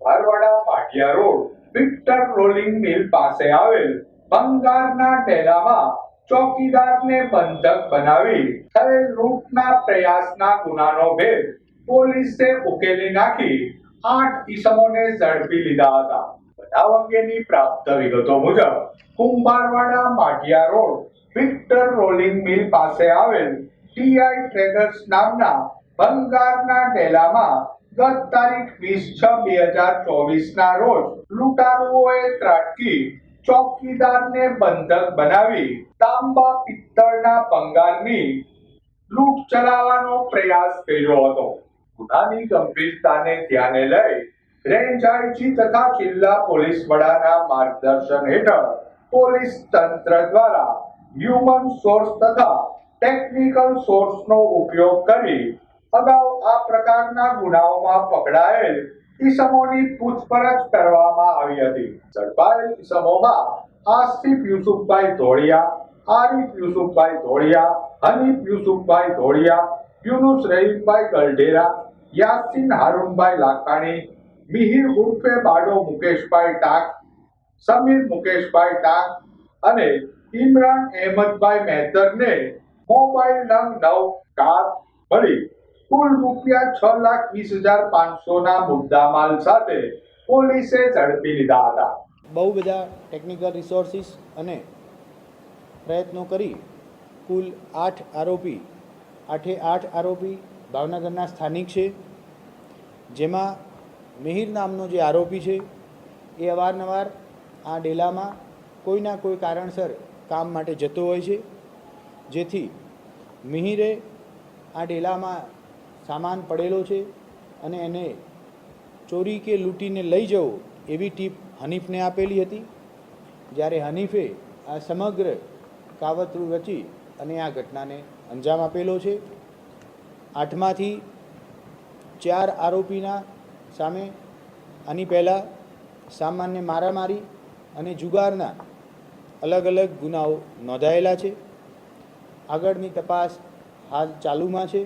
ભારવાડા પાટિયા road Victor rolling mill પાસે આવેલ બંગારના ટેલામાં ચોકીદારને બંધક બનાવી થયેલ લૂંટના પ્રયાસના ગુનાનો ભેદ પોલીસે ઉકેલી નાખી આઠ ઈસમોને ઝડપી લીધા હતા. બનાવ અંગેની પ્રાપ્ત વિગતો મુજબ, Kumbharwada Madhiya road Victor rolling mill પાસે આવેલ ટીઆઈ ટ્રેડર્સ નામના બંગારના ડેલામાં ગત તારીખ વીસ છ બે હજાર ચોવીસ ના રોજ લૂંટારુઓએ ત્રાટકી, ચોકીદારને બંધક બનાવી, તાંબા પિત્તળના ભંગારની લૂંટ ચલાવવાનો પ્રયાસ કર્યો હતો. ગુનાની ગંભીરતાને ધ્યાને લઈ રેન્જ આઈજી તથા જિલ્લા પોલીસ વડાના માર્ગદર્શન હેઠળ પોલીસ તંત્ર દ્વારા હ્યુમન સોર્સ તથા ટેકનિકલ સોર્સનો ઉપયોગ કરી અગાઉ આ પ્રકારના ગુનાઓમાં પકડાયેલ ઈસમોની પૂછપરછ કરવામાં આવી હતી. ઝડપાયેલ ઈસમોમાં આસિફ યુસુફભાઈ ધોળિયા, આરિફ યુસુફભાઈ ધોળિયા, હનીફ યુસુફભાઈ ધોળિયા, યુનુસ રહીમભાઈ ગલઢેરા, યાસીન હારૂનભાઈ લાખાણી, મિહિર ઉર્ફે બાડો મુકેશભાઈ ટાક, સમીર મુકેશભાઈ ટાક અને ઇમરાન અહેમદભાઈ મહેતરને મોબાઈલ નંગ નવ કાર મળી. કુલ રૂપિયા છ લાખ વીસ હજાર પાંચસોના મુદ્દામાલ સાથે પોલીસે ઝડપી લીધા હતા. બહુ બધા ટેકનિકલ રિસોર્સિસ અને પ્રયત્નો કરી કુલ આઠ આરોપી, આઠે આઠ આરોપી ભાવનગરના સ્થાનિક છે. જેમાં મિહિર નામનો જે આરોપી છે, એ અવારનવાર આ ડેલામાં કોઈના કોઈ કારણસર કામ માટે જતો હોય છે. જેથી મિહિરે આ ડેલામાં સામાન પડેલો છે અને એને ચોરી કે લૂંટીને લઈ જવો એવી ટીપ હનીફને આપેલી હતી. જ્યારે હનીફે આ સમગ્ર કાવતરું રચી અને આ ઘટનાને અંજામ આપેલો છે. આઠમાંથી ચાર આરોપીના સામે આની પહેલાં સામાન્ય મારામારી અને જુગારના અલગ અલગ ગુનાઓ નોંધાયેલા છે. આગળની તપાસ હાલ ચાલુમાં છે.